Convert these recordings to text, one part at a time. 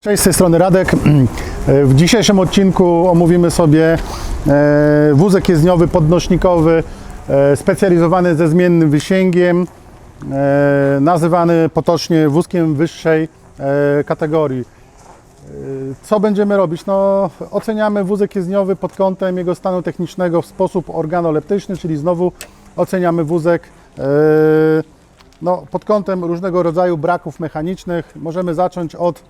Cześć, z tej strony Radek. W dzisiejszym odcinku omówimy sobie e, wózek jezdniowy podnośnikowy e, specjalizowany ze zmiennym wysięgiem, e, nazywany potocznie wózkiem wyższej e, kategorii. E, Co będziemy robić? No, oceniamy wózek jezdniowy pod kątem jego stanu technicznego w sposób organoleptyczny, czyli znowu oceniamy wózek e, no, pod kątem różnego rodzaju braków mechanicznych. Możemy zacząć od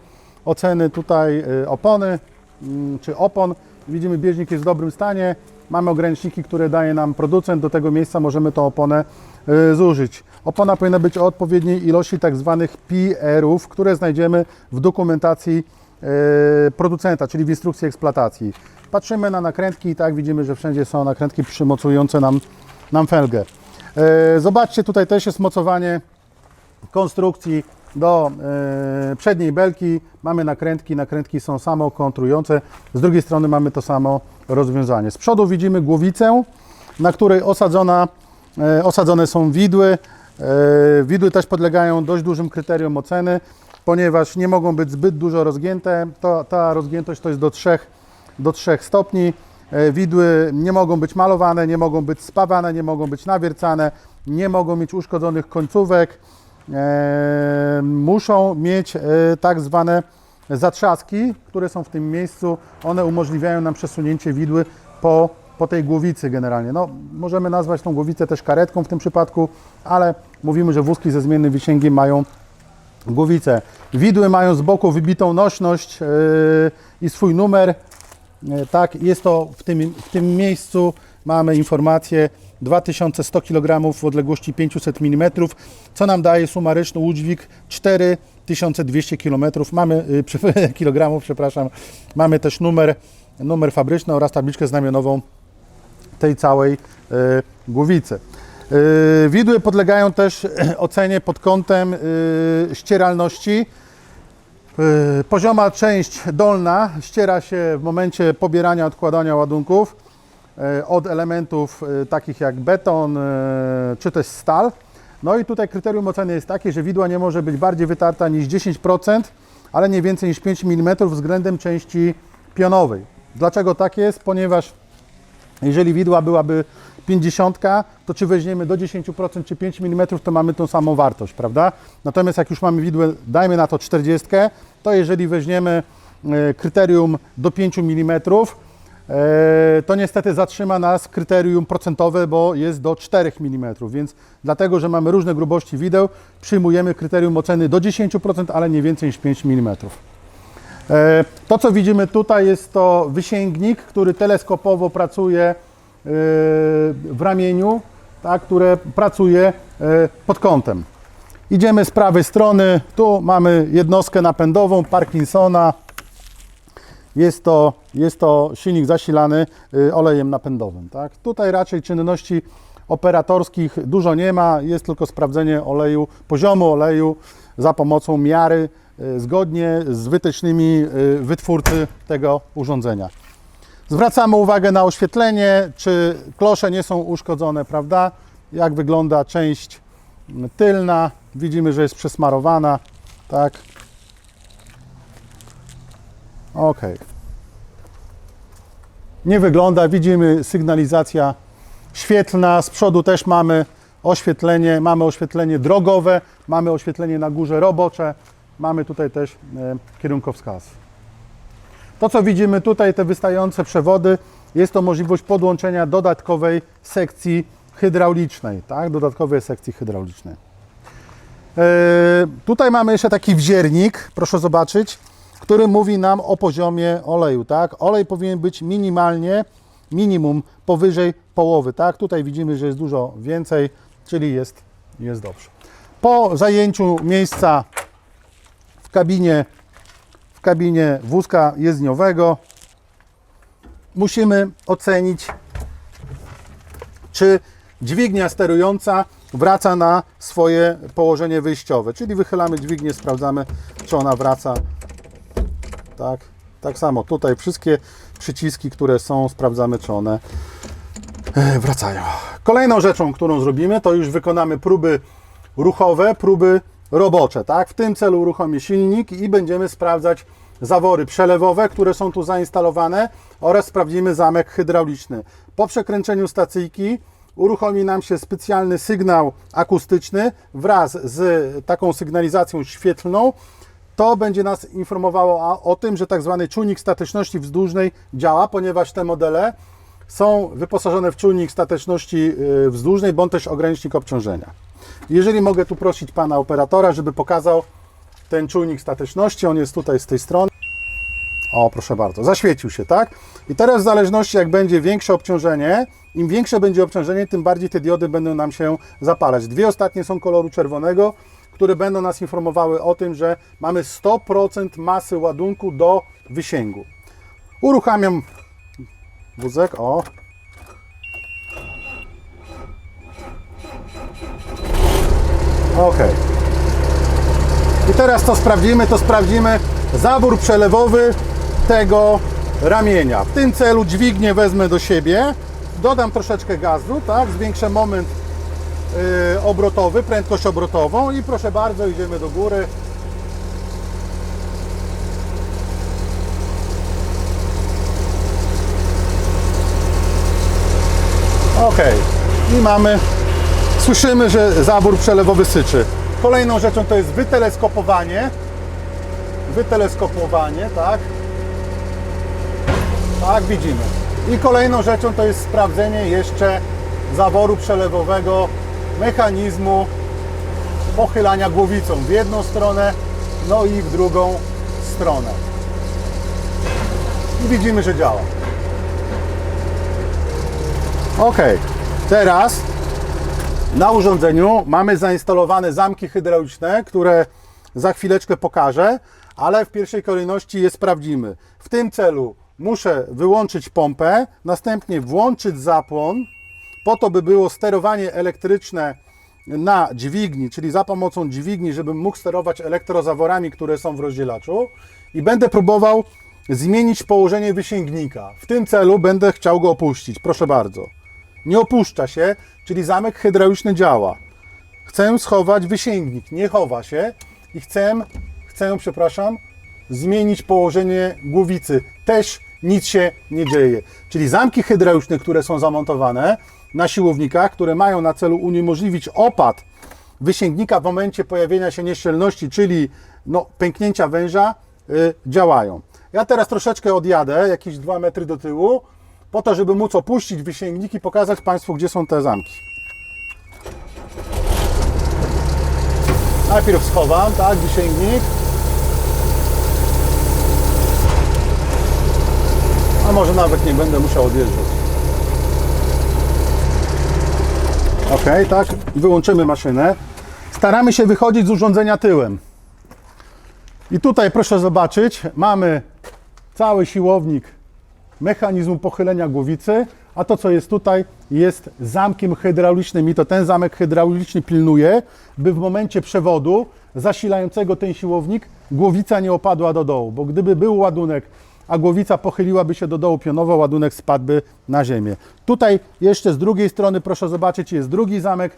oceny tutaj y, opony mm, czy opon. Widzimy, bieżnik jest w dobrym stanie. Mamy ograniczniki, które daje nam producent. Do tego miejsca możemy tą oponę y, zużyć. Opona powinna być o odpowiedniej ilości tak zwanych PR-ów, które znajdziemy w dokumentacji y, producenta, czyli w instrukcji eksploatacji. Patrzymy na nakrętki i tak widzimy, że wszędzie są nakrętki przymocujące nam, nam felgę. Y, Zobaczcie, tutaj też jest mocowanie konstrukcji do e, przedniej belki. Mamy nakrętki, nakrętki są samokontrujące. Z drugiej strony mamy to samo rozwiązanie. Z przodu widzimy głowicę, na której osadzona, e, osadzone są widły. E, widły też podlegają dość dużym kryterium oceny, ponieważ nie mogą być zbyt dużo rozgięte. To, ta rozgiętość to jest do 3, do 3 stopni. E, Widły nie mogą być malowane, nie mogą być spawane, nie mogą być nawiercane, nie mogą mieć uszkodzonych końcówek. E, muszą mieć e, tak zwane zatrzaski, które są w tym miejscu. One umożliwiają nam przesunięcie widły po, po tej głowicy generalnie. No, możemy nazwać tą głowicę też karetką w tym przypadku, ale mówimy, że wózki ze zmiennym wysięgiem mają głowicę. Widły mają z boku wybitą nośność i swój numer. E, Tak, jest to w tym, w tym miejscu mamy informację 2100 kg w odległości 500 mm, co nam daje sumaryczny udźwig 4200 km. Mamy y, kilogramów, przepraszam. Mamy też numer, numer fabryczny oraz tabliczkę znamionową tej całej e, głowicy. E, Widły podlegają też ocenie pod kątem ścieralności. E, Pozioma część dolna ściera się w momencie pobierania, odkładania ładunków e, od elementów e, takich jak beton czy też stal. No i tutaj kryterium oceny jest takie, że widła nie może być bardziej wytarta niż 10%, ale nie więcej niż 5 mm względem części pionowej. Dlaczego tak jest? Ponieważ jeżeli widła byłaby 50, to czy weźmiemy do 10% czy 5 mm, to mamy tą samą wartość, prawda? Natomiast jak już mamy widłę, dajmy na to 40, to jeżeli weźmiemy e, kryterium do 5 mm, e, to niestety zatrzyma nas kryterium procentowe, bo jest do 4 mm, więc dlatego, że mamy różne grubości wideł, przyjmujemy kryterium oceny do 10%, ale nie więcej niż 5 mm. E, To, co widzimy tutaj, jest to wysięgnik, który teleskopowo pracuje w ramieniu, tak, które pracuje e, pod kątem. Idziemy z prawej strony, tu mamy jednostkę napędową Parkinsona. Jest to, jest to silnik zasilany y, olejem napędowym. Tak? Tutaj raczej czynności operatorskich dużo nie ma, jest tylko sprawdzenie oleju, poziomu oleju za pomocą miary zgodnie z wytycznymi wytwórcy tego urządzenia. Zwracamy uwagę na oświetlenie, czy klosze nie są uszkodzone, prawda? Jak wygląda część tylna. Widzimy, że jest przesmarowana, tak? Ok. Nie wygląda, widzimy sygnalizacja świetlna, z przodu też mamy oświetlenie, mamy oświetlenie drogowe, mamy oświetlenie na górze robocze, mamy tutaj też e, kierunkowskaz. To, co widzimy tutaj, te wystające przewody, jest to możliwość podłączenia dodatkowej sekcji hydraulicznej, tak? Dodatkowej sekcji hydraulicznej. E, Tutaj mamy jeszcze taki wziernik, proszę zobaczyć, który mówi nam o poziomie oleju, tak? Olej powinien być minimalnie, minimum powyżej połowy, tak? Tutaj widzimy, że jest dużo więcej, czyli jest, jest dobrze. Po zajęciu miejsca w kabinie, w kabinie wózka jezdniowego musimy ocenić, czy dźwignia sterująca wraca na swoje położenie wyjściowe. Czyli wychylamy dźwignię, sprawdzamy, czy ona wraca. Tak, tak samo tutaj wszystkie przyciski, które są, sprawdzamy, czy one e, wracają. Kolejną rzeczą, którą zrobimy, to już wykonamy próby ruchowe, próby robocze. Tak? W tym celu uruchomię silnik i będziemy sprawdzać zawory przelewowe, które są tu zainstalowane oraz sprawdzimy zamek hydrauliczny. Po przekręceniu stacyjki uruchomi nam się specjalny sygnał akustyczny wraz z taką sygnalizacją świetlną. To będzie nas informowało o, tym, że tak zwany czujnik statyczności wzdłużnej działa, ponieważ te modele są wyposażone w czujnik stateczności y, wzdłużnej bądź też ogranicznik obciążenia. Jeżeli mogę tu prosić pana operatora, żeby pokazał ten czujnik stateczności, on jest tutaj z tej strony. O, proszę bardzo, zaświecił się, tak? I teraz w zależności jak będzie większe obciążenie, im większe będzie obciążenie, tym bardziej te diody będą nam się zapalać. Dwie ostatnie są koloru czerwonego, które będą nas informowały o tym, że mamy 100% masy ładunku do wysięgu. Uruchamiam wózek, o. Ok. I teraz co sprawdzimy? To sprawdzimy zawór przelewowy tego ramienia. W tym celu dźwignię wezmę do siebie, dodam troszeczkę gazu, tak, zwiększę moment yy, obrotowy, prędkość obrotową i proszę bardzo, idziemy do góry. Ok, i mamy, słyszymy, że zawór przelewowy syczy. Kolejną rzeczą to jest wyteleskopowanie. Wyteleskopowanie, tak. Tak, widzimy. I kolejną rzeczą to jest sprawdzenie jeszcze zaworu przelewowego mechanizmu pochylania głowicą w jedną stronę, no i w drugą stronę. I widzimy, że działa. Ok, teraz na urządzeniu mamy zainstalowane zamki hydrauliczne, które za chwileczkę pokażę, ale w pierwszej kolejności je sprawdzimy. W tym celu muszę wyłączyć pompę, następnie włączyć zapłon, po to, by było sterowanie elektryczne na dźwigni, czyli za pomocą dźwigni, żebym mógł sterować elektrozaworami, które są w rozdzielaczu i będę próbował zmienić położenie wysięgnika. W tym celu będę chciał go opuścić. Proszę bardzo. Nie opuszcza się, czyli zamek hydrauliczny działa. Chcę schować wysięgnik, nie chowa się i chcę, chcę, przepraszam, zmienić położenie głowicy. Też nic się nie dzieje. Czyli zamki hydrauliczne, które są zamontowane na siłownikach, które mają na celu uniemożliwić opad wysięgnika w momencie pojawienia się nieszczelności, czyli no, pęknięcia węża, y, działają. Ja teraz troszeczkę odjadę, jakieś 2 metry do tyłu, po to, żeby móc opuścić wysięgnik i pokazać Państwu, gdzie są te zamki. Najpierw schowam, tak, wysięgnik. A może nawet nie będę musiał odjeżdżać. Ok, tak, wyłączymy maszynę. Staramy się wychodzić z urządzenia tyłem. I tutaj proszę zobaczyć, mamy cały siłownik mechanizmu pochylenia głowicy, a to co jest tutaj jest zamkiem hydraulicznym i to ten zamek hydrauliczny pilnuje, by w momencie przewodu zasilającego ten siłownik głowica nie opadła do dołu, bo gdyby był ładunek, a głowica pochyliłaby się do dołu pionowo, ładunek spadłby na ziemię. Tutaj jeszcze z drugiej strony proszę zobaczyć jest drugi zamek,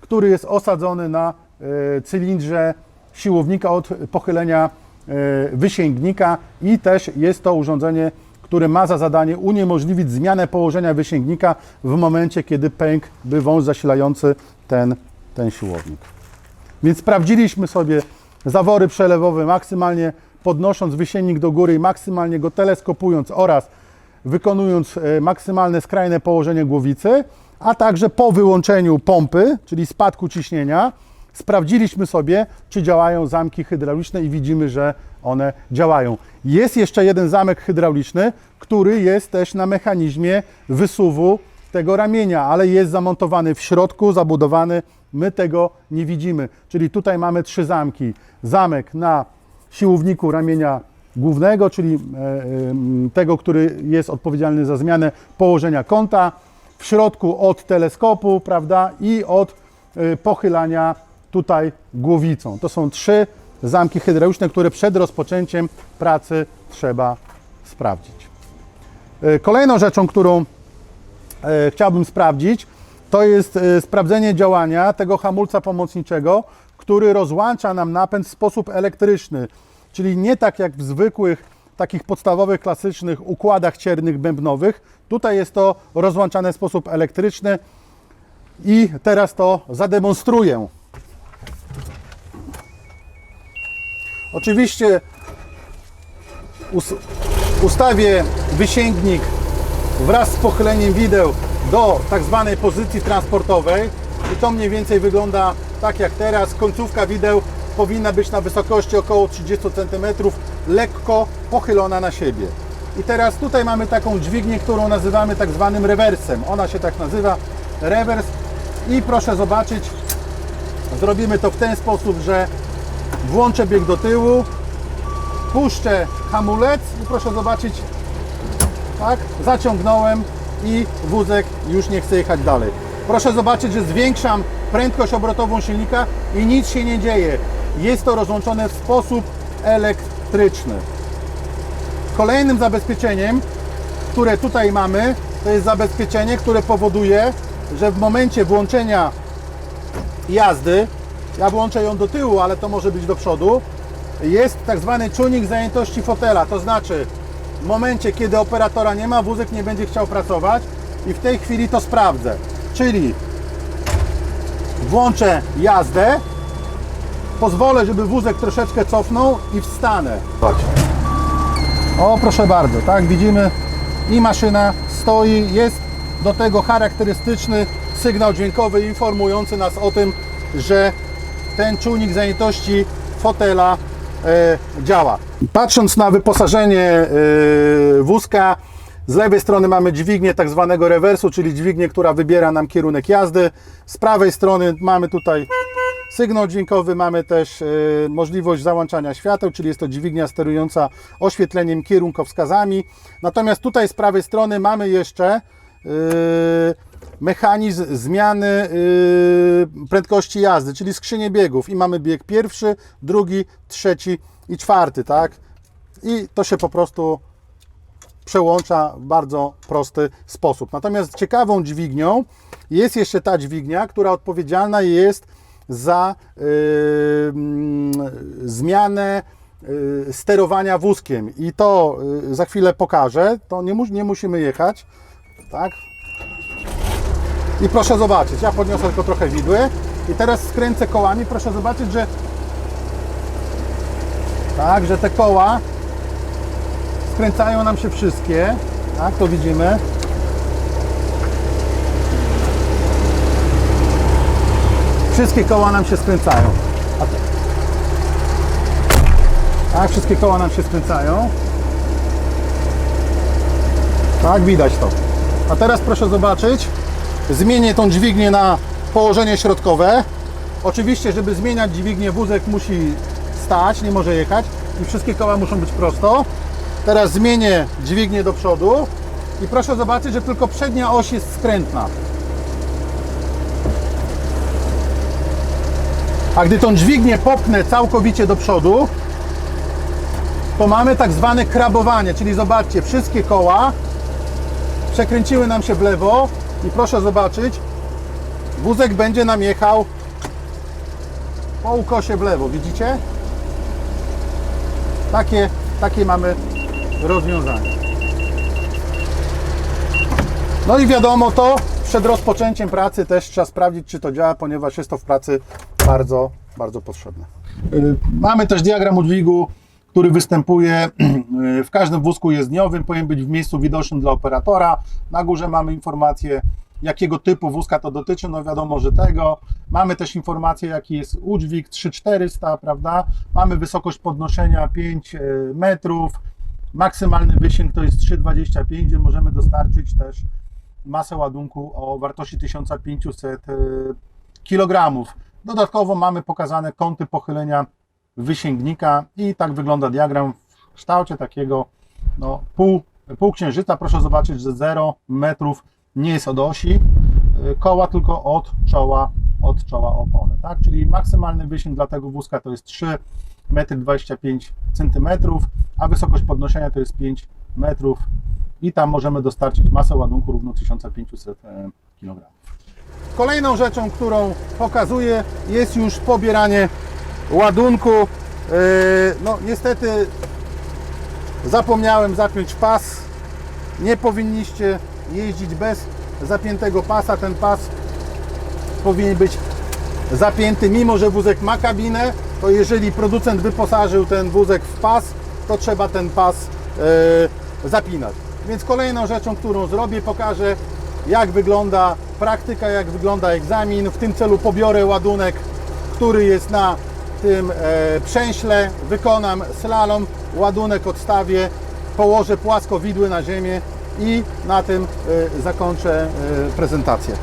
który jest osadzony na e, cylindrze siłownika od pochylenia e, wysięgnika i też jest to urządzenie które ma za zadanie uniemożliwić zmianę położenia wysięgnika w momencie, kiedy pękłby wąż zasilający ten, ten siłownik. Więc sprawdziliśmy sobie zawory przelewowe, maksymalnie podnosząc wysięgnik do góry i maksymalnie go teleskopując oraz wykonując e, maksymalne skrajne położenie głowicy, a także po wyłączeniu pompy, czyli spadku ciśnienia, sprawdziliśmy sobie, czy działają zamki hydrauliczne i widzimy, że one działają. Jest jeszcze jeden zamek hydrauliczny, który jest też na mechanizmie wysuwu tego ramienia, ale jest zamontowany w środku, zabudowany. My tego nie widzimy. Czyli tutaj mamy trzy zamki. Zamek na siłowniku ramienia głównego, czyli e, e, tego, który jest odpowiedzialny za zmianę położenia kąta, w środku od teleskopu, prawda, i od e, pochylania tutaj głowicą. To są trzy zamki hydrauliczne, które przed rozpoczęciem pracy trzeba sprawdzić. E, Kolejną rzeczą, którą e, chciałbym sprawdzić, to jest e, sprawdzenie działania tego hamulca pomocniczego, który rozłącza nam napęd w sposób elektryczny. Czyli nie tak jak w zwykłych, takich podstawowych, klasycznych układach ciernych bębnowych. Tutaj jest to rozłączane w sposób elektryczny i teraz to zademonstruję. Oczywiście us- ustawię wysięgnik wraz z pochyleniem wideł do tak zwanej pozycji transportowej i to mniej więcej wygląda tak jak teraz. Końcówka wideł powinna być na wysokości około 30 cm, lekko pochylona na siebie. I teraz tutaj mamy taką dźwignię, którą nazywamy tak zwanym rewersem. Ona się tak nazywa, rewers. I proszę zobaczyć, zrobimy to w ten sposób, że włączę bieg do tyłu, puszczę hamulec i proszę zobaczyć, tak, zaciągnąłem i wózek już nie chce jechać dalej. Proszę zobaczyć, że zwiększam prędkość obrotową silnika i nic się nie dzieje. Jest to rozłączone w sposób elektryczny. Kolejnym zabezpieczeniem, które tutaj mamy, to jest zabezpieczenie, które powoduje, że w momencie włączenia jazdy, ja włączę ją do tyłu, ale to może być do przodu, jest tak zwany tuning zajętości fotela, to znaczy w momencie, kiedy operatora nie ma, wózek nie będzie chciał pracować i w tej chwili to sprawdzę. Czyli włączę jazdę, pozwolę, żeby wózek troszeczkę cofnął i wstanę. Chodź. O, proszę bardzo, tak, widzimy i maszyna stoi, jest do tego charakterystyczny sygnał dźwiękowy informujący nas o tym, że ten czujnik zajętości fotela e, działa. Patrząc na wyposażenie e, wózka, z lewej strony mamy dźwignię tak zwanego rewersu, czyli dźwignię, która wybiera nam kierunek jazdy. Z prawej strony mamy tutaj sygnał dźwiękowy, mamy też e, możliwość załączania świateł, czyli jest to dźwignia sterująca oświetleniem kierunkowskazami. Natomiast tutaj z prawej strony mamy jeszcze mechanizm zmiany yy, prędkości jazdy, czyli skrzynię biegów i mamy bieg pierwszy, drugi, trzeci i czwarty, tak? I to się po prostu przełącza w bardzo prosty sposób. Natomiast ciekawą dźwignią jest jeszcze ta dźwignia, która odpowiedzialna jest za yy, zmianę yy, sterowania wózkiem. I to yy, za chwilę pokażę. To nie, mu, nie musimy jechać. Tak? I proszę zobaczyć, ja podniosę tylko trochę widły i teraz skręcę kołami. Proszę zobaczyć, że tak, że te koła skręcają nam się wszystkie. Tak, to widzimy. Wszystkie koła nam się skręcają. Tak, wszystkie koła nam się skręcają. Tak, widać to. A teraz proszę zobaczyć, zmienię tą dźwignię na położenie środkowe. Oczywiście, żeby zmieniać dźwignię, wózek musi stać, nie może jechać i wszystkie koła muszą być prosto. Teraz zmienię dźwignię do przodu i proszę zobaczyć, że tylko przednia oś jest skrętna. A gdy tą dźwignię popnę całkowicie do przodu, to mamy tak zwane krabowanie, czyli zobaczcie, wszystkie koła przekręciły nam się w lewo i proszę zobaczyć, wózek będzie nam jechał po ukosie w lewo, widzicie? Takie, takie mamy rozwiązanie. No i wiadomo to, przed rozpoczęciem pracy też trzeba sprawdzić, czy to działa, ponieważ jest to w pracy bardzo, bardzo potrzebne. Y, Mamy też diagram udźwigu, który występuje w każdym wózku jezdniowym, powinien być w miejscu widocznym dla operatora. Na górze mamy informację, jakiego typu wózka to dotyczy, no wiadomo, że tego. Mamy też informację, jaki jest udźwig 3400, prawda? Mamy wysokość podnoszenia 5 y, metrów, maksymalny wysięg to jest 3,25, gdzie możemy dostarczyć też masę ładunku o wartości 1500 kg. Dodatkowo mamy pokazane kąty pochylenia wysięgnika i tak wygląda diagram kształcie takiego no, pół, pół księżyca. Proszę zobaczyć, że 0 metrów nie jest od osi y, koła, tylko od czoła, od czoła opony. Tak? Czyli maksymalny wysięg dla tego wózka to jest 3 metry 25 cm, a wysokość podnoszenia to jest 5 metrów i tam możemy dostarczyć masę ładunku równą 1500 kg. Kolejną rzeczą, którą pokazuję jest już pobieranie ładunku. Yy, No niestety zapomniałem zapiąć pas. Nie powinniście jeździć bez zapiętego pasa. Ten pas powinien być zapięty, mimo że wózek ma kabinę, to jeżeli producent wyposażył ten wózek w pas, to trzeba ten pas e, zapinać. Więc kolejną rzeczą, którą zrobię, pokażę jak wygląda praktyka, jak wygląda egzamin. W tym celu pobiorę ładunek, który jest na tym e, przęśle, wykonam slalom, ładunek odstawię, położę płasko widły na ziemię i na tym e, zakończę e, prezentację.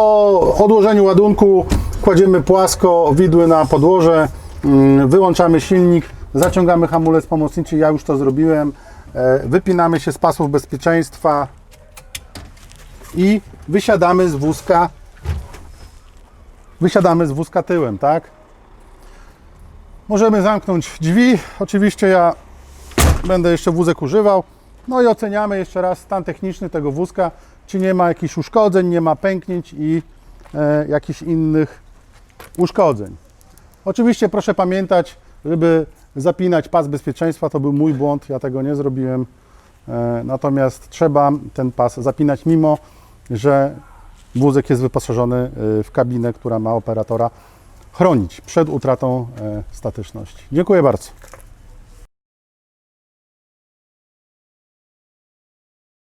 Po odłożeniu ładunku kładziemy płasko widły na podłoże, mm, wyłączamy silnik, zaciągamy hamulec pomocniczy, ja już to zrobiłem, e, wypinamy się z pasów bezpieczeństwa i wysiadamy z wózka wysiadamy z wózka tyłem, tak? Możemy zamknąć drzwi, oczywiście ja będę jeszcze wózek używał. No i oceniamy jeszcze raz stan techniczny tego wózka, czy nie ma jakichś uszkodzeń, nie ma pęknięć i e, jakichś innych uszkodzeń. Oczywiście proszę pamiętać, żeby zapinać pas bezpieczeństwa, to był mój błąd, ja tego nie zrobiłem. E, natomiast trzeba ten pas zapinać, mimo że wózek jest wyposażony e, w kabinę, która ma operatora chronić przed utratą e, statyczności. Dziękuję bardzo.